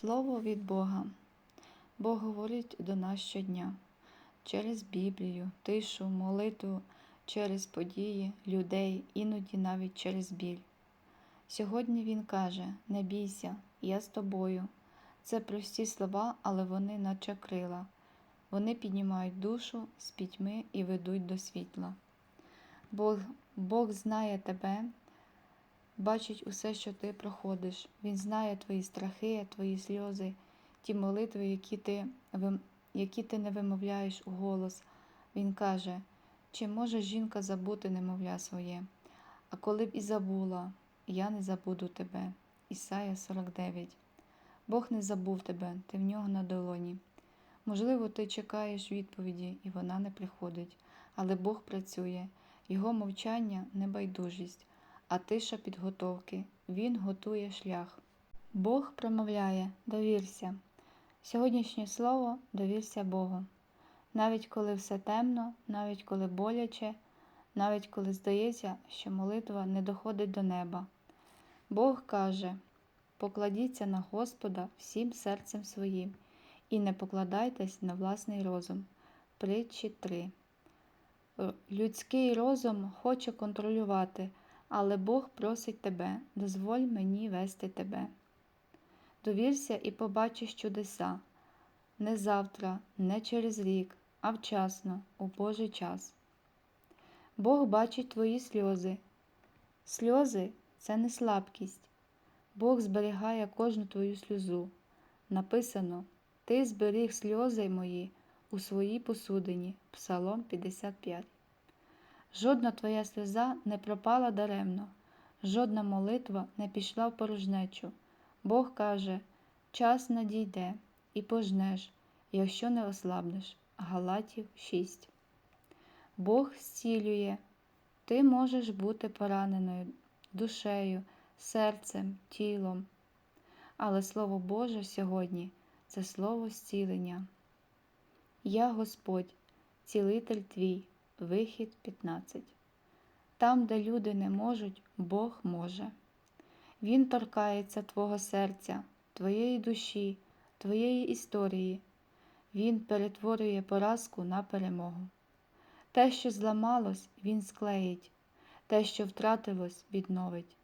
Слово від Бога. Бог говорить до нас щодня через Біблію, тишу, молитву, через події, людей, іноді навіть через біль. Сьогодні Він каже: Не бійся, я з тобою. Це прості слова, але вони наче крила. Вони піднімають душу з пітьми і ведуть до світла. Бог, Бог знає тебе, бачить усе, що ти проходиш. Він знає твої страхи, твої сльози, ті молитви, які ти, які ти не вимовляєш у голос. Він каже, чи може жінка забути немовля своє? А коли б і забула, я не забуду тебе. Ісая 49. Бог не забув тебе, ти в нього на долоні. Можливо, ти чекаєш відповіді, і вона не приходить, але Бог працює, Його мовчання небайдужість, а тиша підготовки. Він готує шлях. Бог промовляє довірся. Сьогоднішнє слово довірся Богу. Навіть коли все темно, навіть коли боляче, навіть коли здається, що молитва не доходить до неба. Бог каже: покладіться на Господа всім серцем своїм і не покладайтесь на власний розум. Притчі 3. Е, Людський розум хоче контролювати, але Бог просить тебе, дозволь мені вести тебе. Довірся і побачиш чудеса не завтра, не через рік, а вчасно, у Божий час. Бог бачить твої сльози. Сльози це не слабкість. Бог зберігає кожну твою сльозу. Написано Ти зберіг сльози мої у своїй посудині. Псалом 55. Жодна твоя сльоза не пропала даремно, жодна молитва не пішла в порожнечу. Бог каже, час надійде і пожнеш, якщо не ослабнеш. Галатів 6. Бог зцілює. Ти можеш бути пораненою душею, серцем, тілом. Але Слово Боже сьогодні це слово зцілення. Я Господь, цілитель твій, вихід 15. Там, де люди не можуть, Бог може. Він торкається твого серця, твоєї душі, твоєї історії. Він перетворює поразку на перемогу. Те, що зламалось, Він склеїть, те, що втратилось, відновить,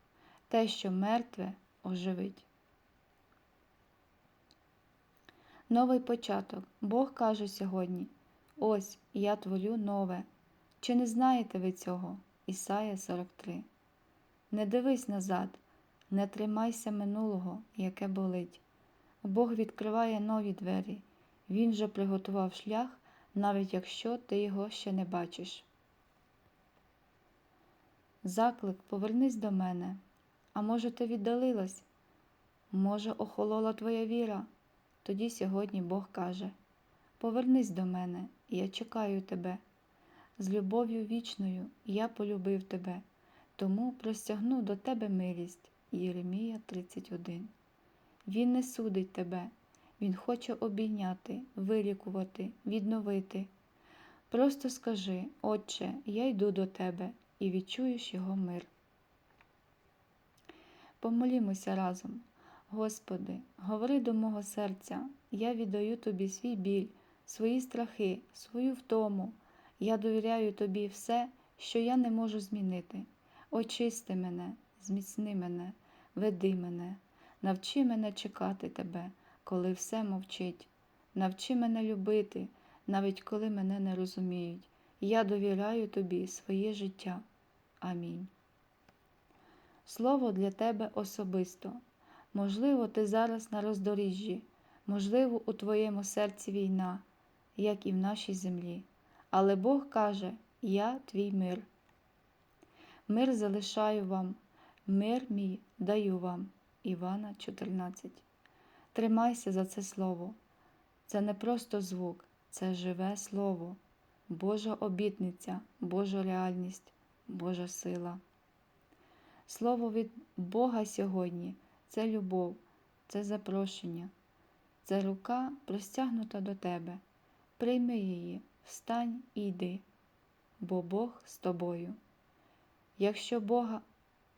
те, що мертве, оживить. Новий початок. Бог каже сьогодні: Ось я творю нове. Чи не знаєте ви цього? Ісая 43. Не дивись назад, не тримайся минулого, яке болить. Бог відкриває нові двері. Він вже приготував шлях, навіть якщо ти його ще не бачиш. Заклик, повернись до мене. А може, ти віддалилась? Може, охолола твоя віра? Тоді сьогодні Бог каже: Повернись до мене, я чекаю тебе. З любов'ю вічною я полюбив тебе, тому простягну до тебе милість. Єремія 31. Він не судить тебе, Він хоче обійняти, вилікувати, відновити. Просто скажи, Отче, я йду до тебе і відчуєш його мир. Помолімося разом. Господи, говори до мого серця, я віддаю Тобі свій біль, свої страхи, свою втому. Я довіряю Тобі все, що я не можу змінити. Очисти мене, зміцни мене, веди мене, навчи мене чекати Тебе, коли все мовчить. Навчи мене любити, навіть коли мене не розуміють. Я довіряю Тобі своє життя. Амінь. Слово для тебе особисто. Можливо, ти зараз на роздоріжжі, можливо, у твоєму серці війна, як і в нашій землі. Але Бог каже: Я твій мир. Мир залишаю вам, мир мій даю вам. Івана 14. Тримайся за це слово. Це не просто звук, це живе слово, Божа обітниця, Божа реальність, Божа сила. Слово від Бога сьогодні це любов, це запрошення, це рука простягнута до тебе. Прийми її, встань і йди, бо Бог з тобою. Якщо, Бога,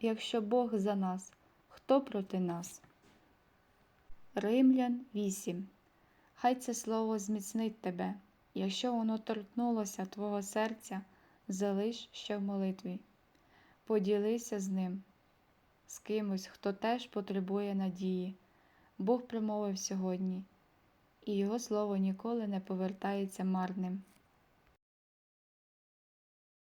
Якщо Бог за нас, хто проти нас? Римлян 8. Хай це слово зміцнить тебе. Якщо воно торкнулося твого серця, залиш ще в молитві. Поділися з ним, з кимось, хто теж потребує надії. Бог промовив сьогодні, і Його слово ніколи не повертається марним.